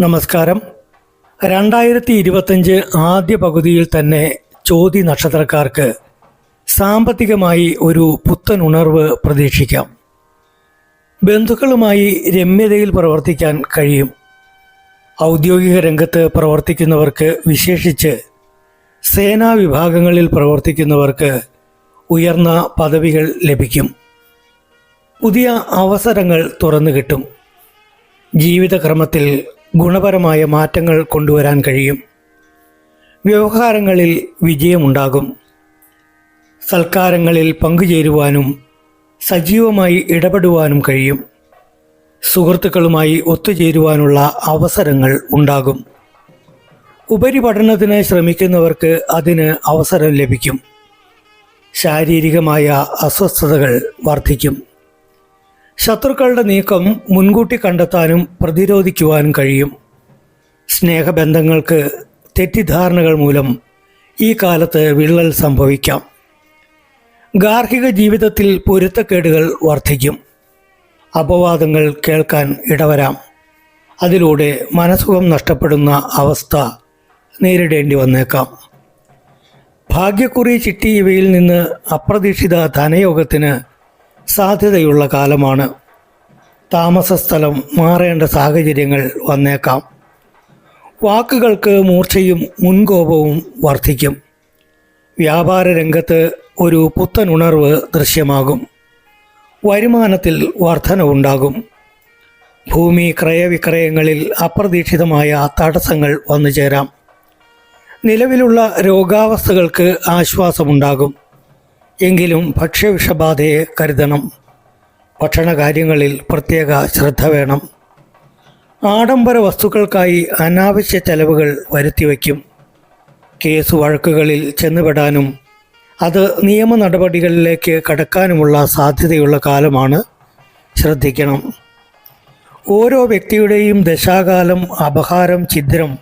നമസ്കാരം. രണ്ടായിരത്തി ഇരുപത്തഞ്ച് ആദ്യ പകുതിയിൽ തന്നെ ചോതി നക്ഷത്രക്കാർക്ക് സാമ്പത്തികമായി ഒരു പുത്തൻ ഉണർവ് പ്രതീക്ഷിക്കാം. ബന്ധുക്കളുമായി രമ്യതയിൽ പ്രവർത്തിക്കാൻ കഴിയും. ഔദ്യോഗിക രംഗത്ത് പ്രവർത്തിക്കുന്നവർക്ക് വിശേഷിച്ച് സേനാ വിഭാഗങ്ങളിൽ പ്രവർത്തിക്കുന്നവർക്ക് ഉയർന്ന പദവികൾ ലഭിക്കും. പുതിയ അവസരങ്ങൾ തുറന്നു കിട്ടും. ജീവിതക്രമത്തിൽ ഗുണപരമായ മാറ്റങ്ങൾ കൊണ്ടുവരാൻ കഴിയും. വ്യവഹാരങ്ങളിൽ വിജയമുണ്ടാകും. സൽക്കാരങ്ങളിൽ പങ്കുചേരുവാനും സജീവമായി ഇടപെടുവാനും കഴിയും. സുഹൃത്തുക്കളുമായി ഒത്തുചേരുവാനുള്ള അവസരങ്ങൾ ഉണ്ടാകും. ഉപരിപഠനത്തിന് ശ്രമിക്കുന്നവർക്ക് അതിന് അവസരം ലഭിക്കും. ശാരീരികമായ അസ്വസ്ഥതകൾ വർദ്ധിക്കും. ശത്രുക്കളുടെ നീക്കം മുൻകൂട്ടി കണ്ടെത്താനും പ്രതിരോധിക്കുവാനും കഴിയും. സ്നേഹബന്ധങ്ങൾക്ക് തെറ്റിദ്ധാരണകൾ മൂലം ഈ കാലത്ത് വിള്ളൽ സംഭവിക്കാം. ഗാർഹിക ജീവിതത്തിൽ പൊരുത്തക്കേടുകൾ വർദ്ധിക്കും. അപവാദങ്ങൾ കേൾക്കാൻ ഇടവരാം. അതിലൂടെ മനസുഖം നഷ്ടപ്പെടുന്ന അവസ്ഥ നേരിടേണ്ടി വന്നേക്കാം. ഭാഗ്യക്കുറി ചിട്ടി ഇവയിൽ നിന്ന് അപ്രതീക്ഷിത ധനയോഗത്തിന് സാധ്യതയുള്ള കാലമാണ്. താമസസ്ഥലം മാറേണ്ട സാഹചര്യങ്ങൾ വന്നേക്കാം. വാക്കുകൾക്ക് മൂർച്ചയും മുൻകോപവും വർദ്ധിക്കും. വ്യാപാര രംഗത്ത് ഒരു പുത്തൻ ഉണർവ് ദൃശ്യമാകും. വരുമാനത്തിൽ വർധനവുണ്ടാകും ഭൂമി ക്രയവിക്രയങ്ങളിൽ അപ്രതീക്ഷിതമായ തടസ്സങ്ങൾ വന്നു ചേരാം നിലവിലുള്ള രോഗാവസ്ഥകൾക്ക് ആശ്വാസമുണ്ടാകും. എങ്കിലും ഭക്ഷ്യവിഷബാധയെ കരുതണം. ഭക്ഷണകാര്യങ്ങളിൽ പ്രത്യേക ശ്രദ്ധ വേണം. ആഡംബര വസ്തുക്കൾക്കായി അനാവശ്യ ചെലവുകൾ വരുത്തിവെക്കും കേസ് വഴക്കുകളിൽ ചെന്നുപെടാനും അത് നിയമ നടപടികളിലേക്ക് കടക്കാനുമുള്ള സാധ്യതയുള്ള കാലമാണ് ശ്രദ്ധിക്കണം. ഓരോ വ്യക്തിയുടെയും ദശാകാലം അപഹാരം ഛിദ്രം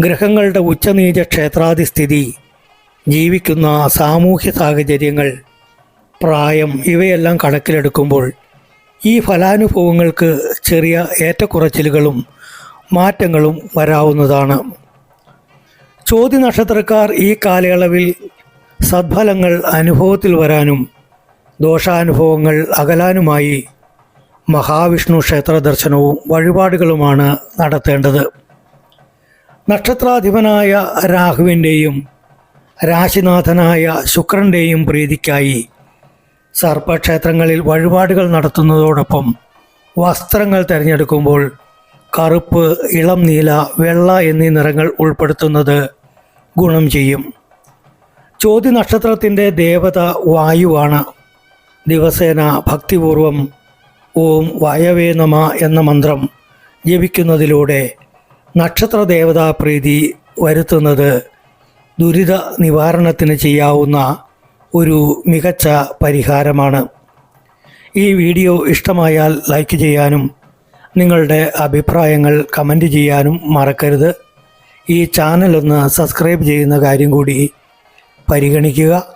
ഗ്രഹങ്ങളുടെ ഉച്ചനീച ക്ഷേത്രാധിസ്ഥിതി ജീവിക്കുന്ന സാമൂഹ്യ സാഹചര്യങ്ങൾ പ്രായം ഇവയെല്ലാം കണക്കിലെടുക്കുമ്പോൾ ഈ ഫലാനുഭവങ്ങൾക്ക് ചെറിയ ഏറ്റക്കുറച്ചിലുകളും മാറ്റങ്ങളും വരാവുന്നതാണ്. ചോദ്യ നക്ഷത്രക്കാർ ഈ കാലയളവിൽ സദ്ഫലങ്ങൾ അനുഭവത്തിൽ വരാനും ദോഷാനുഭവങ്ങൾ അകലാനുമായി മഹാവിഷ്ണു ക്ഷേത്ര ദർശനവും വഴിപാടുകളുമാണ് നടത്തേണ്ടത്. നക്ഷത്രാധിപനായ രാഹുവിന്റെയും രാശിനാഥനായ ശുക്രന്റെയും പ്രീതിക്കായി സർപ്പക്ഷേത്രങ്ങളിൽ വഴിപാടുകൾ നടത്തുന്നതോടൊപ്പം വസ്ത്രങ്ങൾ തിരഞ്ഞെടുക്കുമ്പോൾ കറുപ്പ് ഇളം നീല വെള്ള എന്നീ നിറങ്ങൾ ഉൾപ്പെടുത്തുന്നത് ഗുണം ചെയ്യും. ചോദ്യ നക്ഷത്രത്തിന്റെ ദേവത വായുവാണ്. ദിവസേന ഭക്തിപൂർവം ഓം വായവേ നമ എന്ന മന്ത്രം ജപിക്കുന്നതിലൂടെ നക്ഷത്ര ദേവതാ പ്രീതി വരുത്തുന്നത് ദുരിത നിവാരണത്തിന് ചെയ്യാവുന്ന ഒരു മികച്ച പരിഹാരമാണ്. ഈ വീഡിയോ ഇഷ്ടമായാൽ ലൈക്ക് ചെയ്യാനും നിങ്ങളുടെ അഭിപ്രായങ്ങൾ കമന്റ് ചെയ്യാനും മറക്കരുത്. ഈ ചാനലൊന്ന് സബ്സ്ക്രൈബ് ചെയ്യുന്ന കാര്യം കൂടി പരിഗണിക്കുക.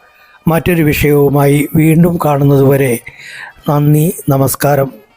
മറ്റൊരു വിഷയവുമായി വീണ്ടും കാണുന്നതുവരെ നന്ദി നമസ്കാരം.